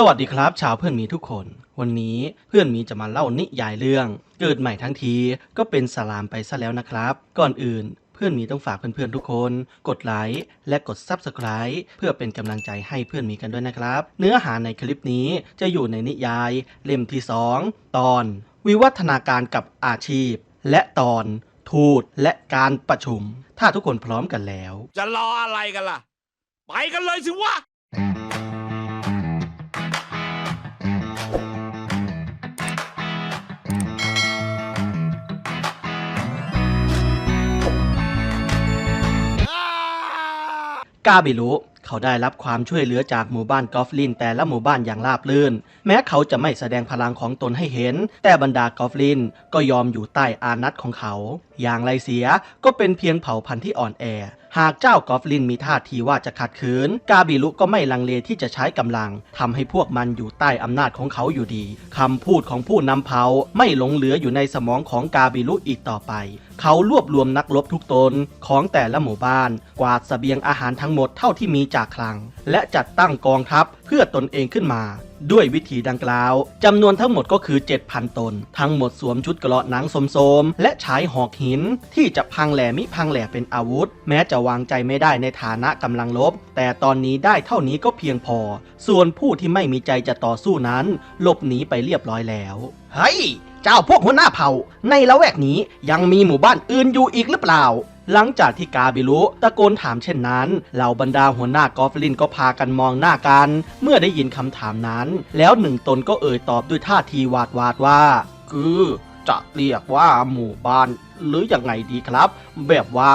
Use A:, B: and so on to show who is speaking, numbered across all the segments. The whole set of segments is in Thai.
A: สวัสดีครับชาวเพื่อนมีทุกคน วันนี้เพื่อนมีจะมาเล่านิยายเรื่อง เกิดใหม่ทั้งทีก็เป็นสลามไปซะแล้วนะครับ ก่อนอื่นเพื่อนมีต้องฝากเพื่อนๆทุกคน กดไลค์และกด Subscribe เพื่อเป็นกำลังใจให้เพื่อนมีกันด้วยนะครับ เนื้อหาในคลิปนี้จะอยู่ในนิยาย เล่มที่ 2 ตอน วิวัฒนาการกับอาชีพ และตอน ทูตและการประชุม ถ้าทุกคนพร้อมกันแล้ว
B: จะรออะไรกันล่ะ ไปกันเลยสิวะ
A: กาบิลุเขาได้รับความช่วยเหลือจากหมู่บ้านกอฟลินแต่ละหมู่บ้านอย่างราบรื่น แม้เขาจะไม่แสดงพลังของตนให้เห็น แต่บรรดากอฟลินก็ยอมอยู่ใต้อานัตของเขา อย่างไรเสียก็เป็นเพียงเผ่าพันธุ์ที่อ่อนแอ หากเจ้ากอฟลินมีท่าทีว่าจะขัดขืน กาบิลุก็ไม่ลังเลที่จะใช้กำลังทำให้พวกมันอยู่ใต้อำนาจของเขาอยู่ดีคำพูดของผู้นำเผ่าไม่หลงเหลืออยู่ในสมองของกาบิลุอีกต่อไป เขารวบรวมนักรบทุกตนของแต่ละหมู่บ้าน กวาดเสบียงอาหารทั้งหมดเท่าที่มีจากคลัง และจัดตั้งกองทัพเพื่อตนเองขึ้นมา ด้วยวิธีดังกล่าวจำนวนทั้งหมดก็คือ 7,000 ตน ทั้งหมดสวมชุดเกราะหนังสมๆ และใช้หอกหิน ที่จะพังแหลมิพังแหลเป็นอาวุธ แม้จะวางใจไม่ได้ในฐานะกำลังลบ แต่ตอนนี้ได้เท่านี้ก็เพียงพอ ส่วนผู้ที่ไม่มีใจจะต่อสู้นั้น หลบหนีไปเรียบร้อยแล้วเฮ้ยเจ้าพวกหัวหน้าเผ่า ในละแวกนี้ยังมีหมู่บ้านอื่นอยู่อีกหรือเปล่า หลังจากที่กาบิลุตะโกนถามเช่นนั้น เหล่าบรรดาหัวหน้ากอฟลินก็พากันมองหน้ากัน เมื่อได้ยินคำถามนั้น แล้วหนึ่งตนก็เอ่ยตอบด้วยท่าทีหวาดหวาดว่า คือจะเรียกว่าหมู่บ้านหรืออยังไงดีครับ แบบว่า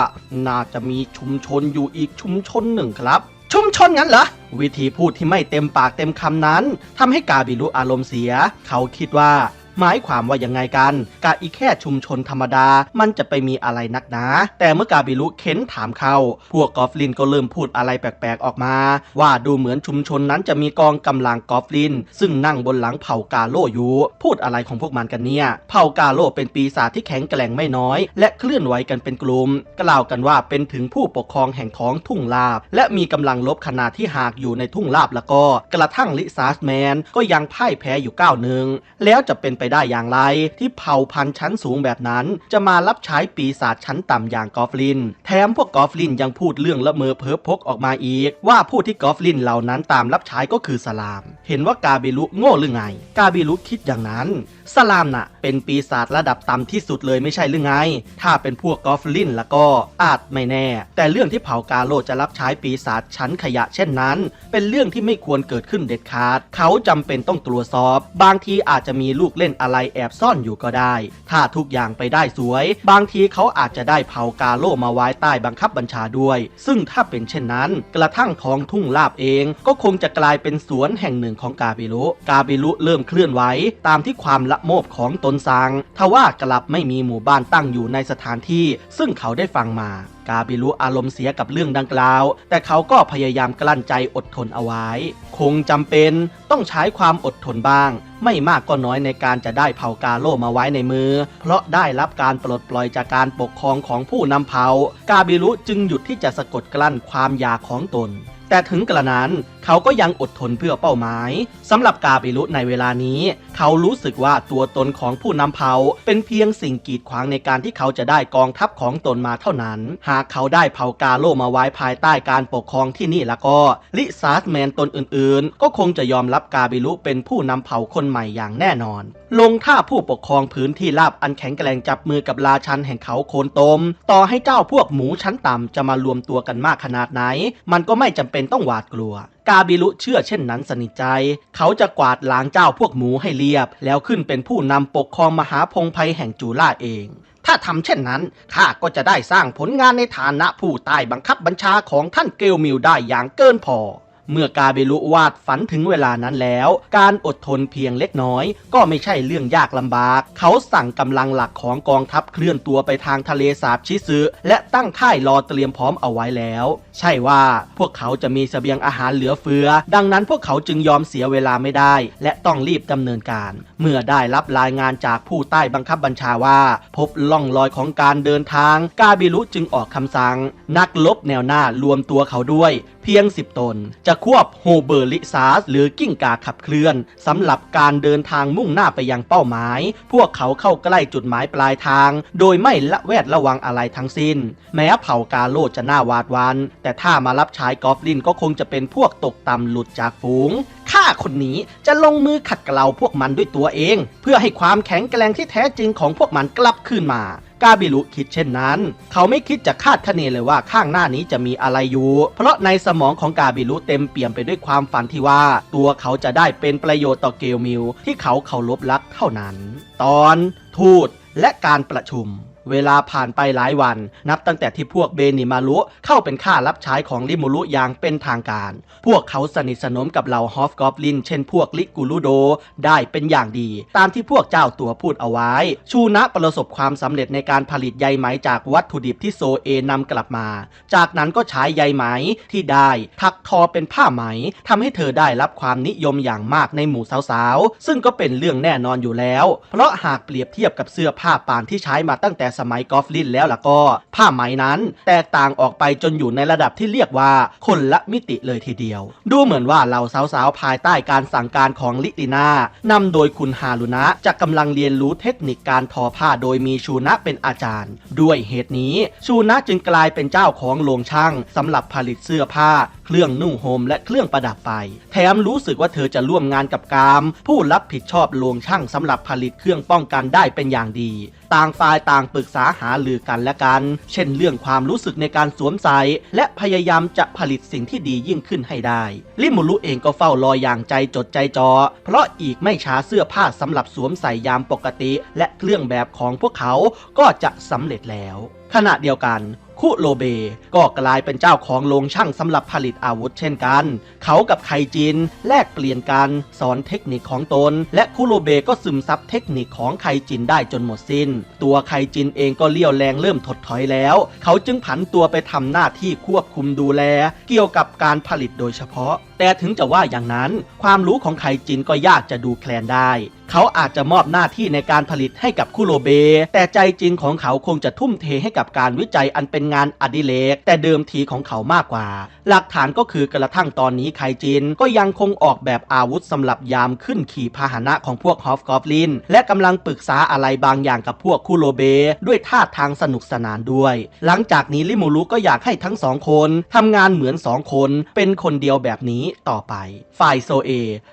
A: น่าจะมีชุมชนอยู่อีกชุมชนหนึ่งครับ ชุมชนงั้นเหรอวิธีพูดที่ไม่เต็มปากเต็มคำนั้นทำให้กาบิลุอารมณ์เสีย เขาคิดว่า หมายความว่ายังไงกันกะอีแค่ชุมชนธรรมดา มันจะไปมีอะไรนักหนา แต่เมื่อกาบิลุเค้นถามเขาพวกกอฟลินก็เริ่มพูดอะไรแปลกๆออกมา ว่าดูเหมือนชุมชนนั้นจะมีกองกำลังกอฟลิน ซึ่งนั่งบนหลังเผ่ากาโลอยู่ พูดอะไรของพวกมันกันเนี่ย เผ่ากาโลเป็นปีศาจที่แข็งแกร่งไม่น้อย และเคลื่อนไหวกันเป็นกลุ่มกล่าวกันว่าเป็นถึงผู้ปกครองแห่งท้องทุ่งลาบ และมีกำลังลบขนาดที่หากอยู่ในทุ่งลาบแล้วก็ กระทั่งลิซาสแมนก็ยังพ่ายแพ้อยู่ก้าวหนึ่งแล้วจะเป็นไปไปได้อย่างไร ที่เผ่าพันธุ์ชั้นสูงแบบนั้น จะมารับใช้ปีศาจชั้นต่ำอย่างกอฟลิน แถมพวกกอฟลินยังพูดเรื่องละเมอเพ้อพกออกมาอีก ว่าผู้ที่กอฟลินเหล่านั้นตามรับใช้ก็คือสลาม เห็นว่ากาเบลุโง่หรือไง กาเบลุคิดอย่างนั้นสลามน่ะ เป็นปีศาจระดับต่ำที่สุดเลยไม่ใช่หรือไง ถ้าเป็นพวกกอฟลินแล้วก็อาจไม่แน่ แต่เรื่องที่เผากาโลจะรับใช้ปีศาจชั้นขยะเช่นนั้น เป็นเรื่องที่ไม่ควรเกิดขึ้นเด็ดขาด เขาจำเป็นต้องตรวจสอบ บางทีอาจจะมีลูกเล่นอะไรแอบซ่อนอยู่ก็ได้ ถ้าทุกอย่างไปได้สวย บางทีเขาอาจจะได้เผากาโลมาไว้ใต้บังคับบัญชาด้วย ซึ่งถ้าเป็นเช่นนั้น กระทั่งท้องทุ่งลาบเอง ก็คงจะกลายเป็นสวนแห่งหนึ่งของกาเบลุกาเบลุเริ่มเคลื่อนไหวตามที่ความละโมบของตนสั่งทว่ากลับไม่มีหมู่บ้านตั้งอยู่ในสถานที่ ซึ่งเขาได้ฟังมากาบิลุอารมณ์เสียกับเรื่องดังกล่าว แต่เขาก็พยายามกลั้นใจอดทนเอาไว้ คงจำเป็นต้องใช้ความอดทนบ้าง ไม่มากก็น้อยในการจะได้เผ่ากาโลมาไว้ในมือ เพราะได้รับการปลดปล่อยจากการปกครองของผู้นำเผ่า กาบิลุจึงหยุดที่จะสะกดกลั้นความอยากของตน แต่ถึงกระนั้นเขาก็ยังอดทนเพื่อเป้าหมายสำหรับกาบิลุในเวลานี้ เขารู้สึกว่าตัวตนของผู้นำเผ่าเป็นเพียงสิ่งกีดขวางในการที่เขาจะได้กองทัพของตนมาเท่านั้น หากเขาได้เผ่ากาโลมาไว้ภายใต้การปกครองที่นี่แล้วก็ลิซาร์แมนตนอื่นๆ ก็คงจะยอมรับกาบิลุเป็นผู้นำเผ่าคนใหม่อย่างแน่นอน ลงท่าผู้ปกครองพื้นที่ราบอันแข็งแกร่งจับมือกับราชันแห่งเขาโคนตม ต่อให้เจ้าพวกหมูชั้นต่ำจะมารวมตัวกันมากขนาดไหน มันก็ไม่จำเป็นต้องหวาดกลัว กาบิลุเชื่อเช่นนั้นสนิทใจ เขาจะกวาดล้างเจ้าพวกหมูให้เรียบ แล้วขึ้นเป็นผู้นำปกครองมหาพงไพแห่งจูล่าเอง ถ้าทำเช่นนั้นข้าก็จะได้สร้างผลงานในฐานะผู้ใต้บังคับบัญชาของท่านเกลมิวได้อย่างเกินพอ เมื่อกาเบลุวาดฝันถึงเวลานั้นแล้ว การอดทนเพียงเล็กน้อย ก็ไม่ใช่เรื่องยากลำบาก เขาสั่งกำลังหลักของกองทัพเคลื่อนตัวไปทางทะเลสาบชิซึและตั้งค่ายรอเตรียมพร้อมเอาไว้แล้ว ใช่ว่าพวกเขาจะมีเสบียงอาหารเหลือเฟือ ดังนั้นพวกเขาจึงยอมเสียเวลาไม่ได้ และต้องรีบดำเนินการ เมื่อได้รับรายงานจากผู้ใต้บังคับบัญชาว่า พบล่องรอยของการเดินทาง กาเบลุจึงออกคำสั่ง นักลบแนวหน้ารวมตัวเขาด้วย เพียง 10 ตน จะควบโฮเบอร์ลิซาสหรือกิ้งกาขับเคลื่อนสำหรับการเดินทางมุ่งหน้าไปยังเป้าหมาย พวกเขาเข้าใกล้จุดหมายปลายทาง โดยไม่ละแวดระวังอะไรทั้งสิ้น แม้เผ่ากาโลจะน่าวาดวัน แต่ถ้ามารับใช้กอฟลินก็คงจะเป็นพวกตกต่ำหลุดจากฝูงข้าคนนี้จะลงมือขัดเกลาพวกมันด้วยตัวเอง เพื่อให้ความแข็งแกร่งที่แท้จริงของพวกมันกลับคืนมากาบิลุคิดเช่นนั้น เขาไม่คิดจะคาดคะเนเลยว่าข้างหน้านี้จะมีอะไรอยู่ เพราะในสมองของกาบิลุเต็มเปี่ยมไปด้วยความฝันที่ว่า ตัวเขาจะได้เป็นประโยชน์ต่อเกลมิลที่เขาเคารพรักเท่านั้น ตอน ทูตและการประชุม เวลาผ่านไปหลายวัน นับตั้งแต่ที่พวกเบนิมารุเข้าเป็นข้ารับใช้ของลิมูรุอย่างเป็นทางการ พวกเขาสนิทสนมกับเหล่าฮอฟกอฟลิน เช่นพวกลิกูลูโดได้เป็นอย่างดี ตามที่พวกเจ้าตัวพูดเอาไว้ ชูนะประสบความสำเร็จในการผลิตใยไหมจากวัตถุดิบที่โซเอนำกลับมา จากนั้นก็ใช้ใยไหมที่ได้ถักทอเป็นผ้าไหมทำให้เธอได้รับความนิยมอย่างมากในหมู่สาวๆซึ่งก็เป็นเรื่องแน่นอนอยู่แล้ว เพราะหากเปรียบเทียบกับเสื้อผ้าป่านที่ใช้มาตั้งแต่สมัยกอฟลินแล้วล่ะก็ ผ้าไหมนั้น แตกต่างออกไปจนอยู่ในระดับที่เรียกว่าคนละมิติเลยทีเดียว ดูเหมือนว่าเหล่าสาวๆ ภายใต้การสั่งการของลิลินานำโดยคุณฮารุนะจะกำลังเรียนรู้เทคนิคการทอผ้าโดยมีชูนะเป็นอาจารย์ ด้วยเหตุนี้ชูนะจึงกลายเป็นเจ้าของโรงช่างสำหรับผลิตเสื้อผ้า เครื่องนุ่งห่มและเครื่องประดับไป แถมรู้สึกว่าเธอจะร่วมงานกับกาม ผู้รับผิดชอบโรงช่างสำหรับผลิตเครื่องป้องกันได้เป็นอย่างดี ต่างฝ่ายต่างปรึกึกษาหาลือกันและกัน เช่นเรื่องความรู้สึกในการสวมใส่และพยายามจะผลิตสิ่งที่ดียิ่งขึ้นให้ได้ ลิมูรุเองก็เฝ้ารออย่างใจจดใจจอ เพราะอีกไม่ช้าเสื้อผ้าสำหรับสวมใส่ยามปกติ และเครื่องแบบของพวกเขาก็จะสำเร็จแล้วขณะเดียวกัน คุโรเบ ก็กลายเป็นเจ้าของโรงช่างสำหรับผลิตอาวุธเช่นกัน เขากับไคจินแลกเปลี่ยนกันสอนเทคนิคของตน และคุโรเบก็ซึมซับเทคนิคของไคจินได้จนหมดสิน้น ตัวไคจินเองก็เลี้ยวแรงเริ่มถดถอยแล้ว เขาจึงผันตัวไปทำหน้าที่ควบคุมดูแล เกี่ยวกับการผลิตโดยเฉพาะ แต่ถึงจะว่าอย่างนั้น ความรู้ของไคจินก็ยากจะดูแคลนได้ เขาอาจจะมอบหน้าที่ในการผลิตให้กับคุโรเบ แต่ใจจริงของเขาคงจะทุ่มเทให้กับการวิจัยอันเป็นงานอดิเรกแต่เดิมทีของเขามากกว่า หลักฐานก็คือกระทั่งตอนนี้ไคจิน ก็ยังคงออกแบบอาวุธสำหรับยามขึ้นขี่พาหนะของพวกฮอฟกอฟลิน และกำลังปรึกษาอะไรบางอย่างกับพวกคุโรเบ ด้วยท่าทางสนุกสนานด้วย หลังจากนี้ลิมูรุก็อยากให้ทั้งสองคนทำงานเหมือนสองคนเป็นคนเดียวแบบนี้ต่อไป ฝ่ายโซเอ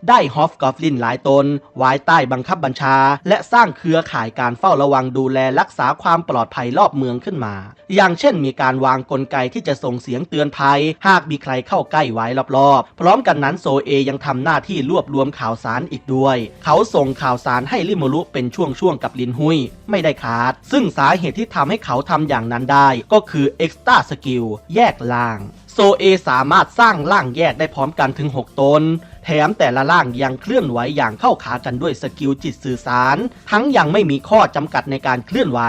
A: ได้ฮอฟกอฟลินหลายตนไว้ใต้บังคับบัญชา และสร้างเครือข่ายการเฝ้าระวังดูแลรักษาความปลอดภัยรอบเมืองขึ้นมา อย่างเช่นมีการวางกลไกที่จะส่งเสียงเตือนภัย หากมีใครเข้าใกล้ไว้รอบๆ พร้อมกันนั้นโซเอยังทำหน้าที่รวบรวมข่าวสารอีกด้วย เขาส่งข่าวสารให้ลิมูรุเป็นช่วงๆกับลินหุยไม่ได้ขาด ซึ่งสาเหตุที่ทำให้เขาทำอย่างนั้นได้ ก็คือ Extra Skill แยกล่าง โซเอสามารถสร้างร่างแยกได้พร้อมกันถึง 6 ตนแถมแต่ละร่างยังเคลื่อนไหวอย่างเข้าขากันด้วยสกิลจิตสื่อสาร ทั้งยังไม่มีข้อจำกัดในการเคลื่อนไหว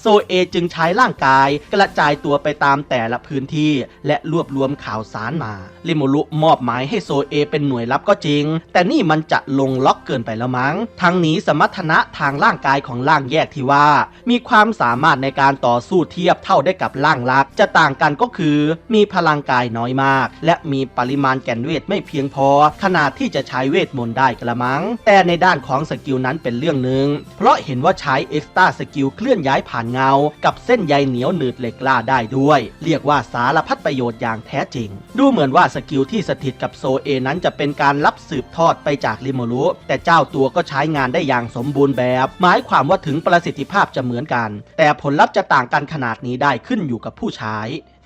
A: โซเอจึงใช้ร่างกายกระจายตัวไปตามแต่ละพื้นที่ และรวบรวมข่าวสารมาลิมูรุมอบหมายให้โซเอเป็นหน่วยลับก็จริง แต่นี่มันจะลงล็อกเกินไปแล้วมั้ง ทั้งนี้สมรรถนะทางร่างกายของร่างแยกที่ว่า มีความสามารถในการต่อสู้เทียบเท่าได้กับร่างลัก จะต่างกันก็คือ มีพลังกายน้อยมาก และมีปริมาณแก่นเวทไม่เพียงพอขณะนาดที่จะใช้เวทมนต์ได้กระมัง แต่ในด้านของสกิลนั้นเป็นเรื่องหนึ่ง เพราะเห็นว่าใช้เอ็กซ์ต้าสกิลเคลื่อนย้ายผ่านเงา กับเส้นใยเหนียวหนืดเหล็กล่าได้ด้วย เรียกว่าสารพัดประโยชน์อย่างแท้จริง ดูเหมือนว่าสกิลที่สถิตกับโซเอนั้นจะเป็นการรับสืบทอดไปจากลิโมรุแต่เจ้าตัวก็ใช้งานได้อย่างสมบูรณ์แบบ หมายความว่าถึงประสิทธิภาพจะเหมือนกัน แต่ผลลัพธ์จะต่างกันขนาดนี้ได้ขึ้นอยู่กับผู้ใช้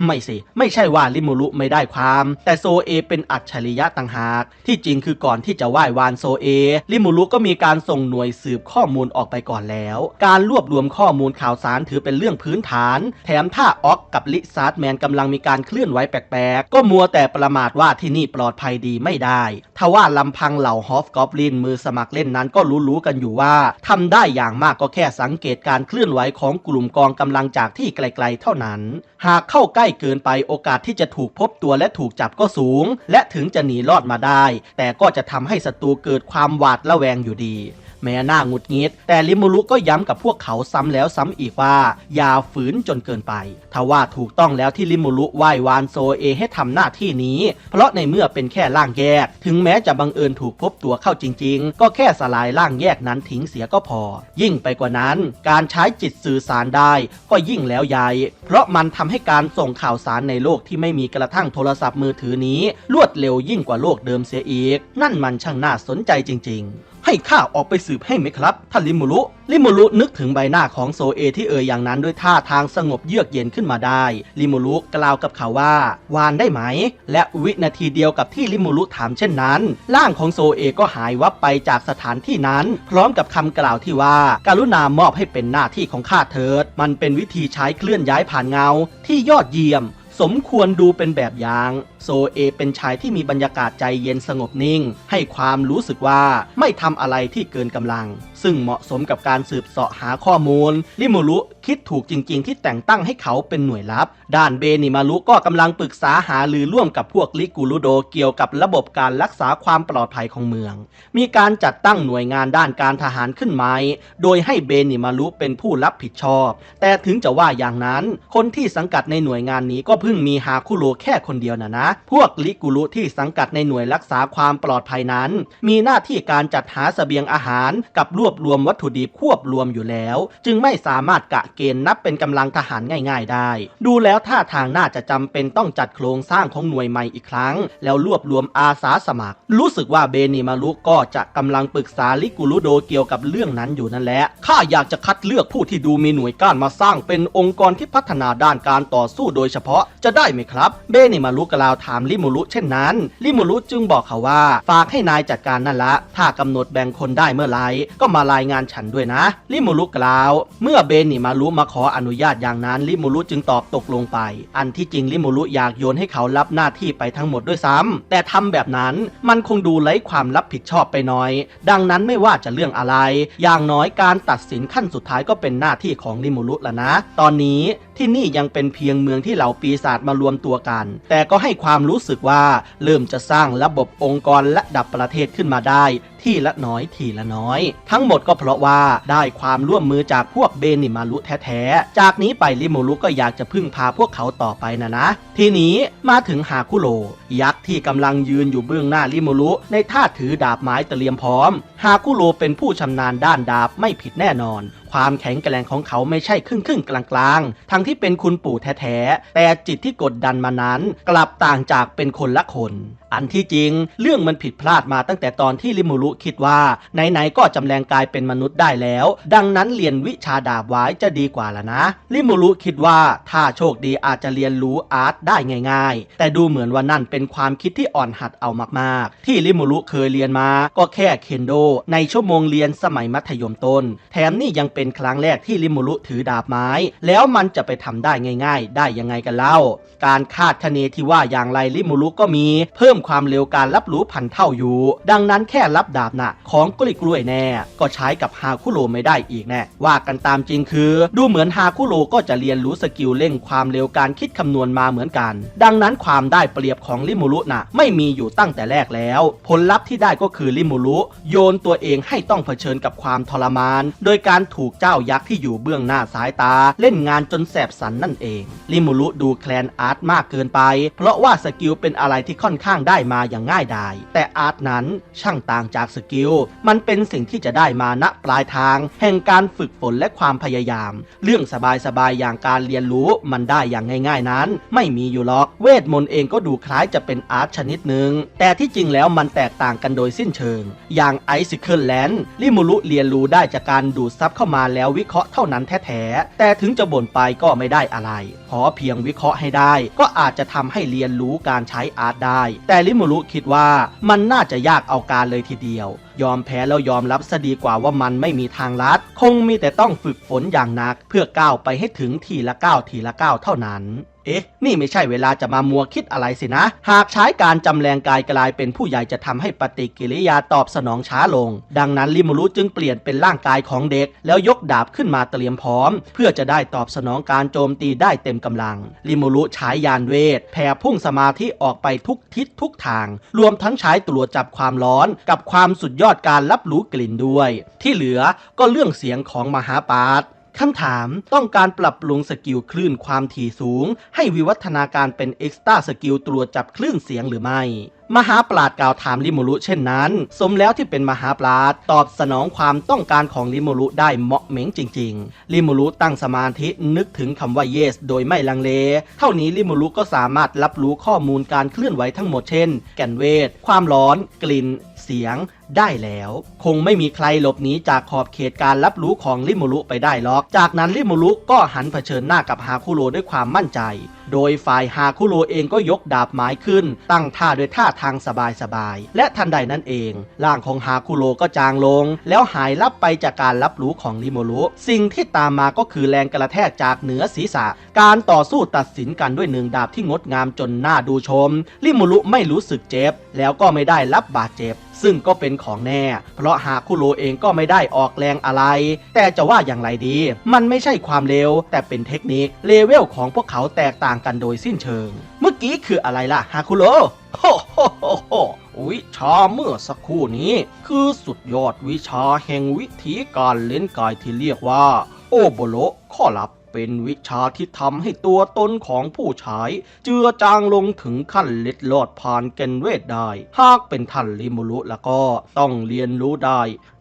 A: ไม่สิ ไม่ใช่ว่าลิมูรุไม่ได้ความ แต่โซเอเป็นอัจฉริยะต่างหาก ที่จริงคือก่อนที่จะไหว้วานโซเอ ลิมูรุก็มีการส่งหน่วยสืบข้อมูลออกไปก่อนแล้ว การรวบรวมข้อมูลข่าวสารถือเป็นเรื่องพื้นฐาน แถมถ้าออกกับลิซาร์ดแมนกำลังมีการเคลื่อนไหวแปลกๆ ก็มัวแต่ประมาทว่าที่นี่ปลอดภัยดีไม่ได้ทว่าลำพังเหล่าฮอฟกอบลินมือสมัครเล่นนั้นก็รู้ๆกันอยู่ว่าทำได้อย่างมากก็แค่สังเกตการเคลื่อนไหวของกลุ่มกองกำลังจากที่ไกล ๆ เท่านั้น หากเข้าใกล้เกินไปโอกาสที่จะถูกพบตัวและถูกจับก็สูง และถึงจะหนีรอดมาได้ แต่ก็จะทำให้ศัตรูเกิดความหวาดระแวงอยู่ดี แม้หน้าหงุดหงิด แต่ริมูรุก็ย้ำกับพวกเขาซ้ำแล้วซ้ำอีกว่า อย่าฝืนจนเกินไปทว่าถูกต้องแล้วที่ริมูรุไหว้วานโซเอให้ทำหน้าที่นี้ เพราะในเมื่อเป็นแค่ร่างแยก ถึงแม้จะบังเอิญถูกพบตัวเข้าจริง ๆ ก็แค่สลายร่างแยกนั้นทิ้งเสียก็พอ ยิ่งไปกว่านั้น การใช้จิตสื่อสารได้ก็ยิ่งแล้วใหญ่เพราะมันทำให้การส่งข่าวสารในโลกที่ไม่มีกระทั่งโทรศัพท์มือถือนี้ รวดเร็วยิ่งกว่าโลกเดิมเสียอีก นั่นมันช่างน่าสนใจจริง ๆ ให้ข้าออกไปสืบให้ไหมครับท่านลิมูรุลิมูรุนึกถึงใบหน้าของโซเอที่เอ่ยอย่างนั้นด้วยท่าทางสงบเยือกเย็นขึ้นมาได้ลิมูรุกล่าวกับเขาว่าวานได้ไหม และวินาทีเดียวกับที่ลิมูรุถามเช่นนั้น ร่างของโซเอก็หายวับไปจากสถานที่นั้น พร้อมกับคำกล่าวที่ว่าการุณามอบให้เป็นหน้าที่ของข้าเถิด มันเป็นวิธีใช้เคลื่อนย้ายผ่านเงาที่ยอดเยี่ยม สมควรดูเป็นแบบอย่าง โซเอเป็นชายที่มีบรรยากาศใจเย็นสงบนิ่ง ให้ความรู้สึกว่าไม่ทำอะไรที่เกินกำลัง ซึ่งเหมาะสมกับการสืบเสาะหาข้อมูลลิมูรุคิดถูกจริง ๆ ที่แต่งตั้งให้เขาเป็นหน่วยลับ ด้านเบนิมารุก็กำลังปรึกษาหารือร่วมกับพวกลิกูรุโดเกี่ยวกับระบบการรักษาความปลอดภัยของเมือง มีการจัดตั้งหน่วยงานด้านการทหารขึ้นไหมโดยให้เบนิมารุเป็นผู้รับผิดชอบ แต่ถึงจะว่าอย่างนั้น คนที่สังกัดในหน่วยงานนี้ก็เพิ่งมีฮาคุโรแค่คนเดียวนะนะพวกลิกุรุที่สังกัดในหน่วยรักษาความปลอดภัยนั้น มีหน้าที่การจัดหาเสบียงอาหารกับรวบรวมวัตถุดิบควบรวมอยู่แล้ว จึงไม่สามารถกะเกณฑ์นับเป็นกำลังทหารง่าย ๆ ได้ ดูแล้วท่าทางน่าจะจำเป็นต้องจัดโครงสร้างของหน่วยใหม่อีกครั้ง แล้วรวบรวมอาสาสมัคร รู้สึกว่าเบนิมารุก็จะกำลังปรึกษาลิกุรุโดเกี่ยวกับเรื่องนั้นอยู่นั่นแหละข้าอยากจะคัดเลือกผู้ที่ดูมีหน่วยก้านมาสร้างเป็นองค์กรที่พัฒนาด้านการต่อสู้โดยเฉพาะจะได้ไหมครับ เบนิมารุกล่าวถามลิมูรุเช่นนั้น ลิมูรุจึงบอกเขาว่า ฝากให้นายจัดการนั่นละ ถ้ากำหนดแบ่งคนได้เมื่อไรก็มารายงานฉันด้วยนะ ลิมูรุกล่าว เมื่อเบนิมารุมาขออนุญาตอย่างนั้นลิมูรุจึงตอบตกลงไป อันที่จริงลิมูรุอยากโยนให้เขารับหน้าที่ไปทั้งหมดด้วยซ้ำแต่ทำแบบนั้นมันคงดูไร้ความรับผิดชอบไปหน่อย ดังนั้นไม่ว่าจะเรื่องอะไร อย่างน้อยการตัดสินขั้นสุดท้ายก็เป็นหน้าที่ของลิมูรุแล้วนะ ตอนนี้ที่นี่ยังเป็นเพียงเมืองที่เหล่าปีศาจมารวมตัวกัน แต่ก็ให้ความรู้สึกว่าเริ่มจะสร้างระบบองค์กรและดับประเทศขึ้นมาได้ ที่ละน้อยทีละน้อย ทั้งหมดก็เพราะว่าได้ความร่วมมือจากพวกเบนิมารุแท้ๆ จากนี้ไปลิมูรุก็อยากจะพึ่งพาพวกเขาต่อไปนะนะ ทีนี้มาถึงฮาคุโรยักษ์ที่กำลังยืนอยู่เบื้องหน้าลิมูรุในท่าถือดาบไม้เตรียมพร้อม ฮาคุโรเป็นผู้ชำนาญด้านดาบไม่ผิดแน่นอนความแข็งแกร่งของเขาไม่ใช่ครึ่งครึ่งๆกลางๆทั้งที่เป็นคุณปู่แท้ๆ แต่จิตที่กดดันมานั้น กลับต่างจากเป็นคนละคน อันที่จริง เรื่องมันผิดพลาดมาตั้งแต่ตอนที่ลิมูรุคิดว่าไหนๆก็จำแรงกายเป็นมนุษย์ได้แล้ว ดังนั้นเรียนวิชาดาบไว้จะดีกว่าละนะลิมูรุคิดว่าถ้าโชคดีอาจจะเรียนรู้อาร์ตได้ง่าย ๆ แต่ดูเหมือนว่านั่นเป็นความคิดที่อ่อนหัดเอามากๆ ที่ลิมูรุเคยเรียนมาก็แค่เคนโด ในชั่วโมงเรียนสมัยมัธยมต้น แถมนี่ยังเป็นครั้งแรกที่ลิมูรุถือดาบไม้ แล้วมันจะไปทำได้ง่าย ๆ ได้ยังไงกันเล่า การคาดคะเนที่ว่าอย่างไรลิมูรุก็มี เพิ่มความเร็วการรับรู้พันเท่าอยู่ ดังนั้นแค่รับดาบน่ะของกล้วยกล้วยแน่ ก็ใช้กับฮาคุโรไม่ได้อีกแน่ว่ากันตามจริงคือ ดูเหมือนฮาคุโรก็จะเรียนรู้สกิลเร่งความเร็วการคิดคำนวณมาเหมือนกัน ดังนั้นความได้เปรียบของลิมูรุน่ะไม่มีอยู่ตั้งแต่แรกแล้ว ผลลัพธ์ที่ได้ก็คือลิมูรุโยนตัวเองให้ต้องเผชิญกับความทรมาน โดยการถูกเจ้ายักษ์ที่อยู่เบื้องหน้าสายตา เล่นงานจนแสบสันนั่นเอง ลิมูรุดูแคลนอาร์ตมากเกินไป เพราะว่าสกิลเป็นอะไรที่ค่อนข้างได้มาอย่างง่ายดายแต่อาร์ตนั้นช่างต่างจากสกิลมันเป็นสิ่งที่จะได้มาณปลายทาง แห่งการฝึกฝนและความพยายาม เรื่องสบายๆอย่างการเรียนรู้มันได้อย่างง่าย ๆนั้น ไม่มีอยู่หรอกเวทมนต์เองก็ดูคล้ายจะเป็นอาร์ตชนิดหนึ่งแต่ที่จริงแล้วมันแตกต่างกันโดยสิ้นเชิง อย่างไอซิเคิลแลนด์ลิมูรุเรียนรู้ได้จากการดูดซับเข้ามาแล้ววิเคราะห์เท่านั้นแท้ๆแต่ถึงจะบ่นไปก็ไม่ได้อะไร อเพียงวิเคราะห์ให้ได้ ก็อาจจะทำให้เรียนรู้การใช้อาร์ตได้ แต่ลิมูรุคิดว่ามันน่าจะยากเอาการเลยทีเดียว ยอมแพ้แล้วยอมรับซะดีกว่าว่ามันไม่มีทางลัด คงมีแต่ต้องฝึกฝนอย่างหนัก เพื่อก้าวไปให้ถึงทีละก้าวทีละก้าวเท่านั้น เอ๊ะ นี่ไม่ใช่เวลาจะมามัวคิดอะไรสินะ หากใช้การจำแรงกายกลายเป็นผู้ใหญ่จะทำให้ปฏิกิริยาตอบสนองช้าลง ดังนั้นริมูรุจึงเปลี่ยนเป็นร่างกายของเด็ก แล้วยกดาบขึ้นมาเตรียมพร้อม เพื่อจะได้ตอบสนองการโจมตีได้เต็มกำลังริมูรุใช้ยานเวท แผ่พุ่งสมาธิออกไปทุกทิศทุกทาง รวมทั้งใช้ตรวจจับความร้อน กับความสุดยอดการรับรู้กลิ่นด้วย ที่เหลือก็เรื่องเสียงของมหาปาฏ คำถามต้องการปรับปรุงสกิลคลื่นความถี่สูง ให้วิวัฒนาการเป็นเอ็กซ์ต a าสกิลตรวจจับคลื่นเสียงหรือไม่มหาปราดกล่าวถามลิมูรุเช่นนั้น สมแล้วที่เป็นมหาปราดตอบสนองความต้องการของลิมูรุได้เหมาะเหม็งจริง ๆ ลิมูรุตั้งสมาธินึกถึงคำว่า yes โดยไม่ลังเล เท่านี้ลิมูรุก็สามารถรับรู้ข้อมูลการเคลื่อนไหวทั้งหมดเช่น แก่นเวท ความร้อน กลิ่น เสียงได้แล้ว คงไม่มีใครหลบหนีจากขอบเขตการรับรู้ของลิมูรุไปได้หรอก จากนั้นลิมูรุก็หันเผชิญหน้ากับฮาคุโรด้วยความมั่นใจ โดยฝ่ายฮาคุโรเองก็ยกดาบไม้ขึ้น ตั้งท่าด้วยท่าทางสบายๆ และทันใดนั้นเอง ร่างของฮาคุโรก็จางลง แล้วหายลับไปจากการรับรู้ของลิมูรุ สิ่งที่ตามมาก็คือแรงกระแทกจากเหนือศีรษะ การต่อสู้ตัดสินกันด้วยหนึ่งดาบที่งดงามจนน่าดูชมลิมูรุไม่รู้สึกเจ็บ แล้วก็ไม่ได้รับบาดเจ็บ ซึ่งก็เป็นของแน่ เพราะฮาคุโรเองก็ไม่ได้ออกแรงอะไร แต่จะว่าอย่างไรดี มันไม่ใช่ความเร็ว แต่เป็นเทคนิคเลเวลของพวกเขาแตกต่างกันโดยสิ้นเชิง เมื่อกี้คืออะไรล่ะฮาคุโรโฮโฮโฮโฮวิชาเมื่อสักครู่นี้ คือสุดยอดวิชาแห่งวิธีการเล่นกายที่เรียกว่า โอโบโลข้อลับ เป็นวิชาที่ทำให้ตัวตนของผู้ใช้เจือจางลงถึงขั้นเล็ดลอดผ่านเกณฑ์เวทได้ หากเป็นท่านลิมูรุแล้วก็ต้องเรียนรู้ได้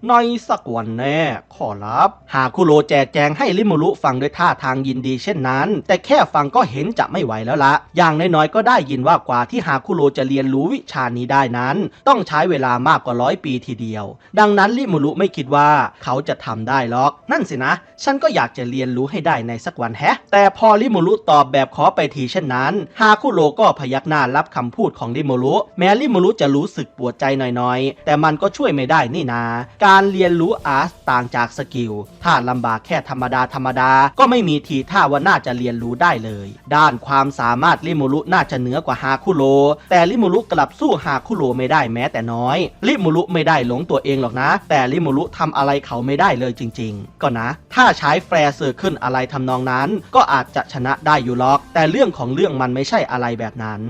A: ในสักวันแน่ขอรับ หาคุโรแจกแจงให้ลิมูรุฟังด้วยท่าทางยินดีเช่นนั้น แต่แค่ฟังก็เห็นจะไม่ไหวแล้วละ อย่างน้อยๆก็ได้ยินว่ากว่าที่หาคุโรจะเรียนรู้วิชานี้ได้นั้น ต้องใช้เวลามากกว่าร้อยปีทีเดียว ดังนั้นลิมูรุไม่คิดว่าเขาจะทำได้หรอก นั่นสินะ ฉันก็อยากจะเรียนรู้ให้ได้ในสักวันแฮะ แต่พอลิมูรุตอบแบบขอไปทีเช่นนั้นฮาคุโรก็พยักหน้ารับคำพูดของลิมูรุแม้ลิมูรุจะรู้สึกปวดใจหน่อยๆ แต่มันก็ช่วยไม่ได้นี่นาการการเรียนรู้อาร์ตต่างจากสกิล ถ้าลำบากแค่ธรรมดาธรรมดา ก็ไม่มีทีท่าว่าน่าจะเรียนรู้ได้เลย ด้านความสามารถลิมูรุน่าจะเหนือกว่าฮาคุโร แต่ลิมูรุกลับสู้ฮาคุโรไม่ได้แม้แต่น้อยลิมูรุไม่ได้หลงตัวเองหรอกนะ แต่ลิมูรุทำอะไรเขาไม่ได้เลยจริง ๆ ก็นะ ถ้าใช้แฟร์เซอร์ขึ้นอะไรทำนองนั้น ก็อาจจะชนะได้อยู่หรอก แต่เรื่องของเรื่องมันไม่ใช่อะไรแบบนั้น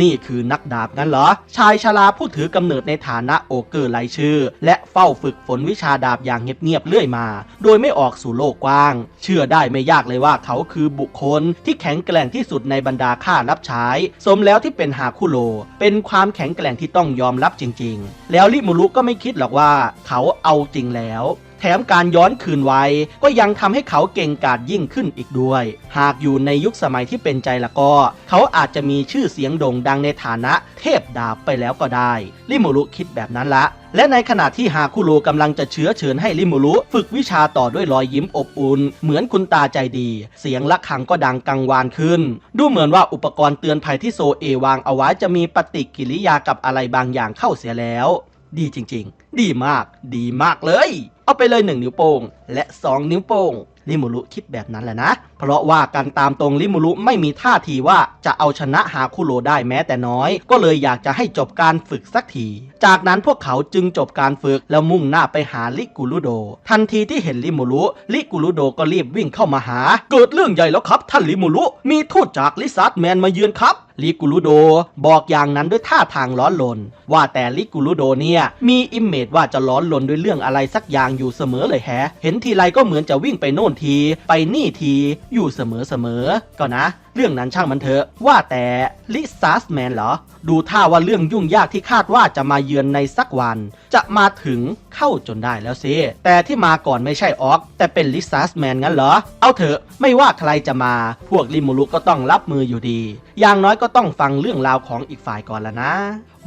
A: นี่คือนักดาบงั้นเหรอ ชายชราผู้ถือกำเนิดในฐานะโอเกอร์ไลชื่อ และเฝ้าฝึกฝนวิชาดาบอย่างเงียบๆเรื่อยมา โดยไม่ออกสู่โลกกว้าง เชื่อได้ไม่ยากเลยว่าเขาคือบุคคลที่แข็งแกร่งที่สุดในบรรดาข้ารับใช้ สมแล้วที่เป็นฮาคุโรเป็นความแข็งแกร่งที่ต้องยอมรับจริง ๆ แล้วลิมูรุก็ไม่คิดหรอกว่าเขาเอาจริงแล้วแถมการย้อนคืนไว้ก็ยังทำให้เขาเก่งกาจยิ่งขึ้นอีกด้วย หากอยู่ในยุคสมัยที่เป็นใจละก็ เขาอาจจะมีชื่อเสียงโด่งดังในฐานะเทพดาบไปแล้วก็ได้ริมูรุคิดแบบนั้นละ และในขณะที่ฮาคุโรกำลังจะเชื้อเชิญให้ริมูรุฝึกวิชาต่อด้วยรอยยิ้มอบอุ่น เหมือนคุณตาใจดี เสียงะระฆังก็ดังกังวานขึ้น ดูเหมือนว่าอุปกรณ์เตือนภัยที่โซเอวางเอาไว้จะมีปฏิกิริยากับอะไรบางอย่างเข้าเสียแล้ว ดีจริงๆ ดีมาก ดีมากเลย เอาไปเลยหนึ่งนิ้วโป้งและ 2 นิ้วโป้ง ลิมูรุคิดแบบนั้นแหละนะ เพราะว่ากันตามตรงลิมูรุไม่มีท่าทีว่าจะเอาชนะฮาคุโรได้แม้แต่น้อย ก็เลยอยากจะให้จบการฝึกสักที จากนั้นพวกเขาจึงจบการฝึกแล้วมุ่งหน้าไปหาลิกุรุโด ทันทีที่เห็นลิมูรุลิกุรุโดก็รีบวิ่งเข้ามาหา เกิดเรื่องใหญ่แล้วครับท่านลิมูรุมีทูตจากลิซาร์ดแมนมาเยือนครับลิกุรุโดบอกอย่างนั้นด้วยท่าทางร้อนรน ว่าแต่ลิกุรุโดเนี่ยมีอิมเมจว่าจะร้อนรนด้วยเรื่องอะไรสักอย่างอยู่เสมอเลยแฮะ เห็นทีไรก็เหมือนจะวิ่งไปโน่นที ไปนี่ทีอยู่เสมอเสมอก็นะเรื่องนั้นช่างมันเถอะ ว่าแต่ลิซาสแมนเหรอ ดูท่าว่าเรื่องยุ่งยากที่คาดว่าจะมาเยือนในสักวัน จะมาถึงเข้าจนได้แล้วสิแต่ที่มาก่อนไม่ใช่ออก แต่เป็นลิซาสแมนงั้นเหรอ เอาเถอะไม่ว่าใครจะมา พวกลิมูรุก็ต้องรับมืออยู่ดี อย่างน้อยก็ต้องฟังเรื่องราวของอีกฝ่ายก่อนละนะ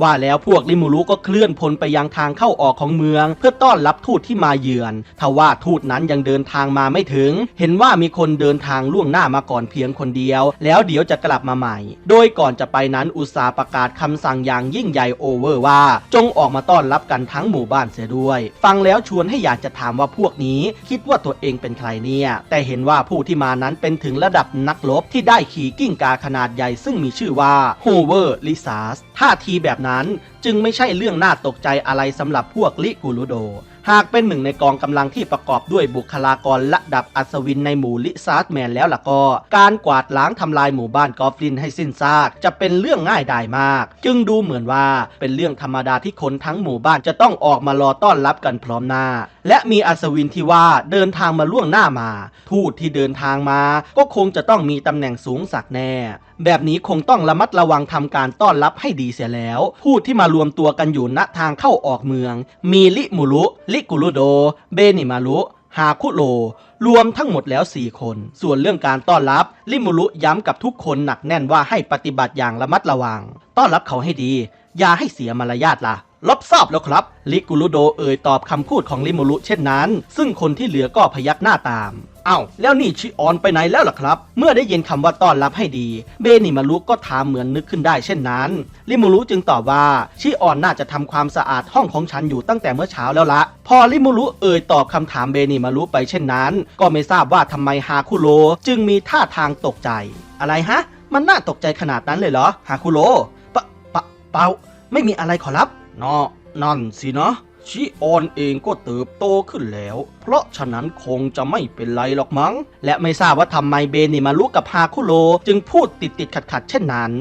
A: ว่าแล้วพวกลิมูรุก็เคลื่อนพลไปยังทางเข้าออกของเมือง เพื่อต้อนรับทูตที่มาเยือนทว่าทูตนั้นยังเดินทางมาไม่ถึง เห็นว่ามีคนเดินทางล่วงหน้ามาก่อนเพียงคนเดียว แล้วเดี๋ยวจะกลับมาใหม่ โดยก่อนจะไปนั้นอุตสาประกาศาศคำสั่งอย่างยิ่งใหญ่โอเวอร์ว่า จงออกมาต้อนรับกันทั้งหมู่บ้านเสียด้วย ฟังแล้วชวนให้อยากจะถามว่าพวกนี้ คิดว่าตัวเองเป็นใครเนี่ย แต่เห็นว่าผู้ที่มานั้นเป็นถึงระดับนักรบที่ได้ขี่กิ้งกาขนาดใหญ่ซึ่งมีชื่อว่าโฮเวอร์ลิซาสท่าทีแบบนั้น จึงไม่ใช่เรื่องน่าตกใจอะไรสำหรับพวกลิกูรุโด หากเป็นหนึ่งในกองกำลังที่ประกอบด้วยบุคลากรระดับอัศวินในหมู่ลิซาร์ดแมนแล้วล่ะก็ การกวาดล้างทำลายหมู่บ้านกอฟลินให้สิ้นซาก จะเป็นเรื่องง่ายดายมาก จึงดูเหมือนว่าเป็นเรื่องธรรมดาที่คนทั้งหมู่บ้านจะต้องออกมารอต้อนรับกันพร้อมหน้า และมีอัศวินที่ว่าเดินทางมาล่วงหน้ามา ทูตที่เดินทางมา ก็คงจะต้องมีตำแหน่งสูงสักแน่ แบบนี้คงต้องระมัดระวังทำการต้อนรับให้ดีเสียแล้วผู้ที่มารวมตัวกันอยู่ณทางเข้าออกเมือง มีลิมูรุลิกุรุโด เบนิมารุฮาคุโรรวมทั้งหมดแล้ว 4 คน ส่วนเรื่องการต้อนรับ ลิมูรุย้ำกับทุกคนหนักแน่นว่าให้ปฏิบัติอย่างระมัดระวัง ต้อนรับเขาให้ดี อย่าให้เสียมารยาทล่ะ รับทราบแล้วครับ ลิกุรุโดเอ่ยตอบคำพูดของลิมูรุเช่นนั้น ซึ่งคนที่เหลือก็พยักหน้าตามเอ้าแล้วนี่ชิออนไปไหนแล้วล่ะครับ เมื่อได้ยินคำว่าต้อนรับให้ดี เบนิมารุก็ถามเหมือนนึกขึ้นได้เช่นนั้น ลิมูรุจึงตอบว่าชิออนน่าจะทำความสะอาดห้องของฉันอยู่ตั้งแต่เมื่อเช้าแล้วละ พอลิมูรุเอ่ยตอบคำถามเบนิมารุไปเช่นนั้น ก็ไม่ทราบว่าทำไมฮาคุโรจึงมีท่าทางตกใจ อะไรฮะ มันน่าตกใจขนาดนั้นเลยเหรอฮาคุโรปะปะเปาไม่มีอะไรขอรับ นาะนั่นสินะ ชิออนเองก็เติบโตขึ้นแล้ว เพราะฉะนั้นคงจะไม่เป็นไรหรอกมั้ง และไม่ทราบว่าทำไมเบนิมารุกับฮาคุโรจึงพูดติดติดขัดขัดเช่นนั้น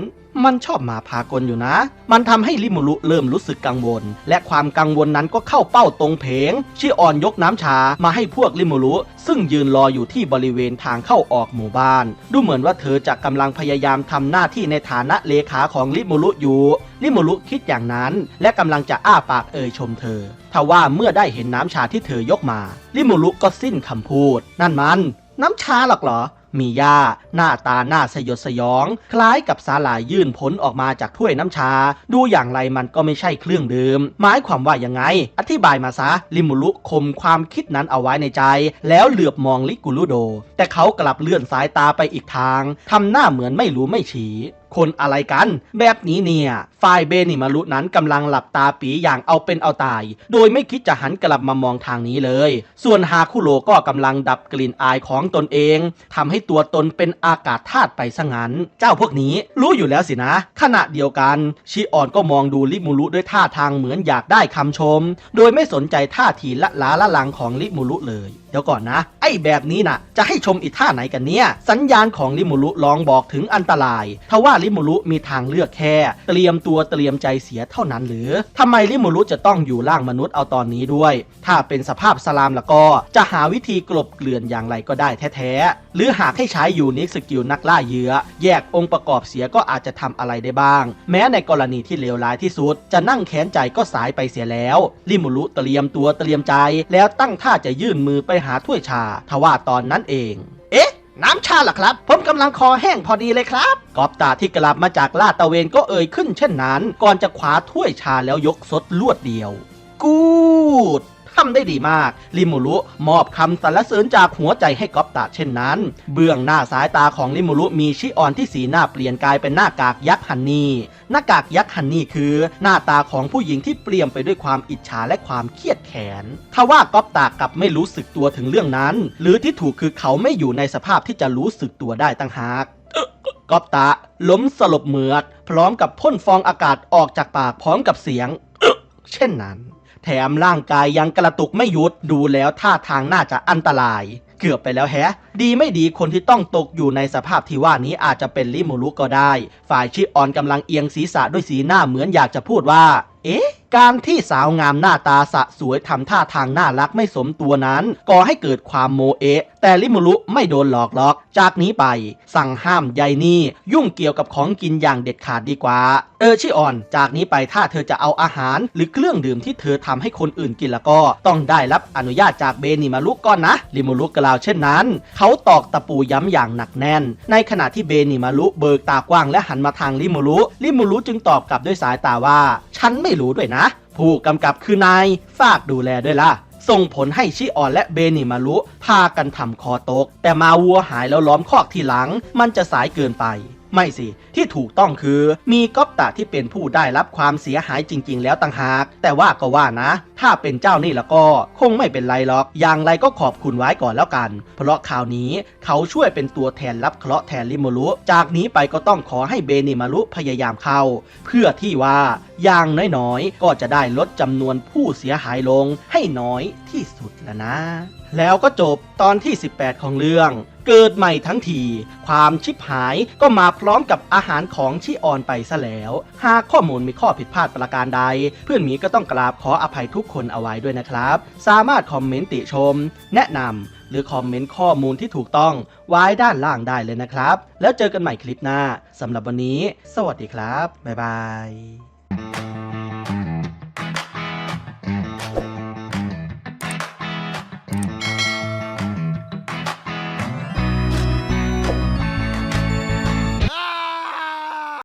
A: มันชอบมาพากลอยู่นะ มันทำให้ลิมูรุเริ่มรู้สึกกังวล และความกังวลนั้นก็เข้าเป้าตรงเพงชิออนยกน้ำชามาให้พวกลิมูรุซึ่งยืนรออยู่ที่บริเวณทางเข้าออกหมู่บ้าน ดูเหมือนว่าเธอจะกำลังพยายามทำหน้าที่ในฐานะเลขาของลิมูรุอยู่ลิมูรุคิดอย่างนั้น และกำลังจะอ้าปากเอ่ยชมเธอทว่าเมื่อได้เห็นน้ำชาที่เธอยกมาลิมูรุก็สิ้นคำพูด นั่นมัน น้ำชาหรอกเหรอ มีหญ้าหน้าตาหน้าสยดสยอง คล้ายกับสาหร่ายยื่นผลออกมาจากถ้วยน้ำชา ดูอย่างไรมันก็ไม่ใช่เครื่องดื่ม หมายความว่ายังไง อธิบายมาซะ ลิมูลุคมความคิดนั้นเอาไว้ในใจ แล้วเหลือบมองลิกุลุโด แต่เขากลับเลื่อนสายตาไปอีกทาง ทำหน้าเหมือนไม่รู้ไม่ชี้ คนอะไรกัน แบบนี้เนี่ย ฝ่ายเบนิมารุนั้นกำลังหลับตาปีอย่างเอาเป็นเอาตาย โดยไม่คิดจะหันกลับมามองทางนี้เลย ส่วนฮาคุโรก็กำลังดับกลิ่นอายของตนเองทำให้ตัวตนเป็นอากาศธาตุไปซะงั้น เจ้าพวกนี้รู้อยู่แล้วสินะ ขณะเดียวกัน ชิออนก็มองดูลิมูรุด้วยท่าทางเหมือนอยากได้คำชม โดยไม่สนใจท่าทีละล้าละลังของลิมูรุเลย ดี๋ยวก่อนนะ ไอ้แบบนี้น่ะ จะให้ชมอีท่าไหนกันเนี่ย สัญญาณของลิมูรุลองบอกถึงอันตรายทว่าลิมูรุมีทางเลือกแค่ เตรียมตัวเตรียมใจเสียเท่านั้นหรือทำไมลิมูรุจะต้องอยู่ร่างมนุษย์เอาตอนนี้ด้วย ถ้าเป็นสภาพสลามแล้วก็ จะหาวิธีกลบเกลื่อนอย่างไรก็ได้แท้ๆ หรือหากให้ใช้ยูนิคสกิลนักล่าเหยื่อ แยกองค์ประกอบเสียก็อาจจะทำอะไรได้บ้าง แม้ในกรณีที่เลวร้ายที่สุด จะนั่งแค้นใจก็สายไปเสียแล้ว ลิมูรุเตรียมตัวเตรียมใจ แล้วตั้งท่าจะยื่นมือไปหาถ้วยชา ทว่าตอนนั้นเอง เอ๊ะ น้ำชาล่ะครับ ผมกำลังคอแห้งพอดีเลยครับกอบตาที่กลับมาจากลาดตะเวนก็เอ่ยขึ้นเช่นนั้น ก่อนจะคว้าถ้วยชาแล้วยกซดลวดเดียว กูด ทำได้ดีมากลิมูรุมอบคำสรรเสริญจากหัวใจให้กอบตาเช่นนั้น เบื้องหน้าสายตาของลิมูรุมีชิออนที่สีหน้าเปลี่ยนกลายเป็นหน้ากากยักษ์ฮันนี่หน้ากากยักษ์ฮันนี่คือ หน้าตาของผู้หญิงที่เปลี่ยมไปด้วยความอิจฉาและความเครียดแค้นทว่าก๊อปตากลับไม่รู้สึกตัวถึงเรื่องนั้น หรือที่ถูกคือเขาไม่อยู่ในสภาพที่จะรู้สึกตัวได้ตั้งหากกอปตาล้มสลบเหมือด พร้อมกับพ่นฟองอากาศออกจากปากพร้อมกับเสียง เช่นนั้น แถมร่างกายยังกระตุกไม่หยุดดูแล้วท่าทางน่าจะอันตราย เกือบไปแล้วแฮะ ดีไม่ดีคนที่ต้องตกอยู่ในสภาพที่ว่านี้อาจจะเป็นลิมูรุก็ได้ ฝ่ายชิออนกำลังเอียงศีรษะด้วยสีหน้าเหมือนอยากจะพูดว่า เอ๊ะการที่สาวงามหน้าตาสะสวยทำท่าทางน่ารักไม่สมตัวนั้น ก่อให้เกิดความโมเอะแต่ลิมูรุไม่โดนหลอกหรอก จากนี้ไป สั่งห้ามยายนี่ ยุ่งเกี่ยวกับของกินอย่างเด็ดขาดดีกว่า เออชิออน จากนี้ไปถ้าเธอจะเอาอาหาร หรือเครื่องดื่มที่เธอทำให้คนอื่นกินแล้วก็ ต้องได้รับอนุญาตจากเบนิมารุก่อนนะลิมูรุกล่าวเช่นนั้น เขาขาตอกตะปูย้ำอย่างหนักแน่น ในขณะที่เบนิมารุเบิกตากว้างและหันมาทางลิมูรุลิมูรุจึงตอบกลับด้วยสายตาว่า ฉันไม่รู้ด้วยนะ ผู้กำกับคือนาย ฝากดูแลด้วยล่ะส่งผลให้ชิออนและเบนิมารุพากันทำคอตก แต่มาวัวหายแล้วล้อมคอกทีหลัง มันจะสายเกินไป ไม่สิ ที่ถูกต้องคือ มีก๊อปตะที่เป็นผู้ได้รับความเสียหายจริง ๆ แล้วต่างหาก แต่ว่าก็ว่านะ ถ้าเป็นเจ้านี่แล้วก็ คงไม่เป็นไรหรอก อย่างไรก็ขอบคุณไว้ก่อนแล้วกัน เพราะคราวนี้เขาช่วยเป็นตัวแทนรับเคราะห์แทนริโมรุ จากนี้ไปก็ต้องขอให้เบนิมารุพยายามเข้า เพื่อที่ว่าอย่างน้อยๆ ก็จะได้ลดจำนวนผู้เสียหายลงให้น้อยที่สุดแล้วนะ แล้วก็จบตอนที่ 18 ของเรื่อง เกิดใหม่ทั้งที ความชิบหายก็มาพร้อมกับอาหารของชิออนไปซะแล้ว หากข้อมูลมีข้อผิดพลาดประการใด เพื่อนหมีก็ต้องกราบขออภัยทุกคนเอาไว้ด้วยนะครับ สามารถคอมเมนต์ติชม แนะนำหรือคอมเมนต์ข้อมูลที่ถูกต้องไว้ด้านล่างได้เลยนะครับ แล้วเจอกันใหม่คลิปหน้าสำหรับวันนี้ สวัสดีครับบ๊ายบาย